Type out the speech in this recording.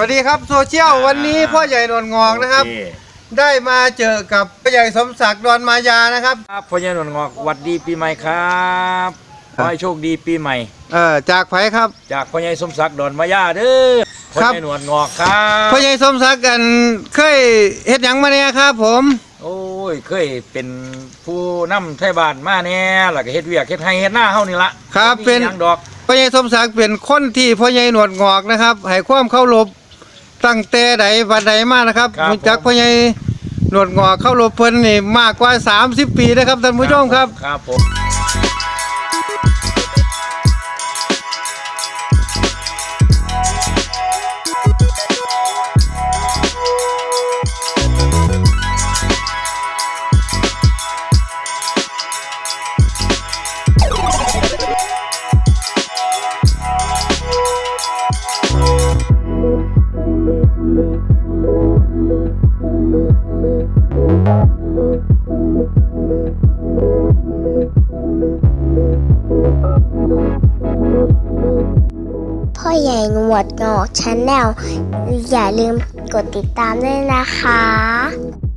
วัสดีครับโซเชียลวันนี้พ่อใหญ่นวลงอกนะครับโอเได้มาเจอกับพ่อใหญ่สมศักดิ์ดอนมายานะครับครับพ่อใหญ่หนวดงอกหวัดดีปีใหม่ครับขอให้โชคดีปีใหม่ เอ่อจากไผครับ จากพ่อใหญ่สมศักดิ์ดอนมายาเด้อพ่อครับใหญ่หนวดงอกครับพ่อใหญ่สมศักดิ์กันเคยเฮ็ดหยังมาเนี่ยครับ ผม โอ้ยเคยเป็นผู้นำไทยบ้านมาแน่แล้วก็เฮ็ดเวียกเฮ็ดให้เฮ็ดหน้าเฮานี่ละครับเป็นมีหยังดอกพ่อใหญ่สมศักดิ์เป็นคนที่พ่อใหญ่หนวดงอกนะครับให้ความเคารพ ตั้งแต่ใดวันใดมานะครับรู้จักพ่อใหญ่หนวดงอกเคารพเพิ่นนี่มากกว่า 30 ปีนะครับท่านผู้ชมครับ ครับผม ใหญ่หนวดงอกชาแนลอย่าลืมกดติดตามด้วยนะคะ